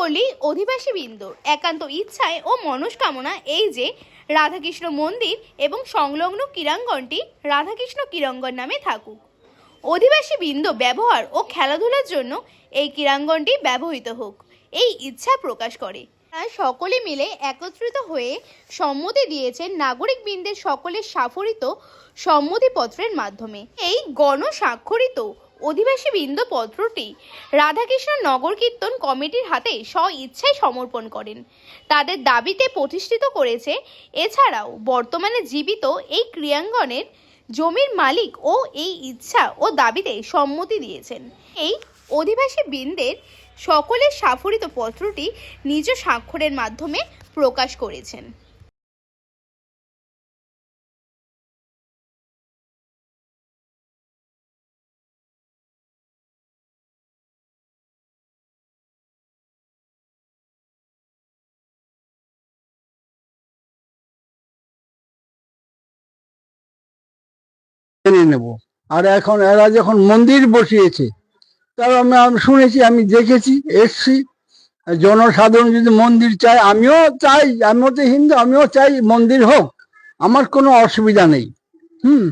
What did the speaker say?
পল্লী অধিবাসী বিন্দুর একান্ত ইচ্ছায় ও মনস্কামনা এই যে, রাধাকৃষ্ণ মন্দির এবং সংলগ্ন ক্রীড়াঙ্গনটি রাধাকৃষ্ণ ক্রীড়াঙ্গন নামে থাকুক। অধিবাসী বৃন্দ ব্যবহার ও খেলাধুলার জন্য এই ক্রীড়াঙ্গনটি ব্যবহৃত হোক, এই ইচ্ছা প্রকাশ করে। তারা সকলে মিলে একত্রিত হয়ে সম্মতি দিয়েছেন নাগরিক বৃন্দের সকলের স্বাক্ষরিত সম্মতিপত্রের মাধ্যমে। এই গণস্বাক্ষরিত অধিবাসী বৃন্দ পত্রটি রাধাকৃষ্ণ নগর কীর্তন কমিটির হাতে স্ব ইচ্ছায় সমর্পণ করেন। তাদের দাবিতে প্রতিষ্ঠিত করেছে, এছাড়াও বর্তমানে জীবিত এই ক্রিয়াঙ্গনের জমির মালিক ও এই ইচ্ছা ও দাবিতে সম্মতি দিয়েছেন। এই অধিবাসী বৃন্দের সকলের স্বাক্ষরিত পত্রটি নিজ স্বাক্ষরের মাধ্যমে প্রকাশ করেছেন। মেনে নেব। আর এখন এরা যখন মন্দির বসিয়েছে, তার আমি শুনেছি, আমি দেখেছি, এসছি। জনসাধারণ যদি মন্দির চায়, আমিও চাই, আমিও তো হিন্দু, আমিও চাই মন্দির হোক। আমার কোনো অসুবিধা নেই। হুম।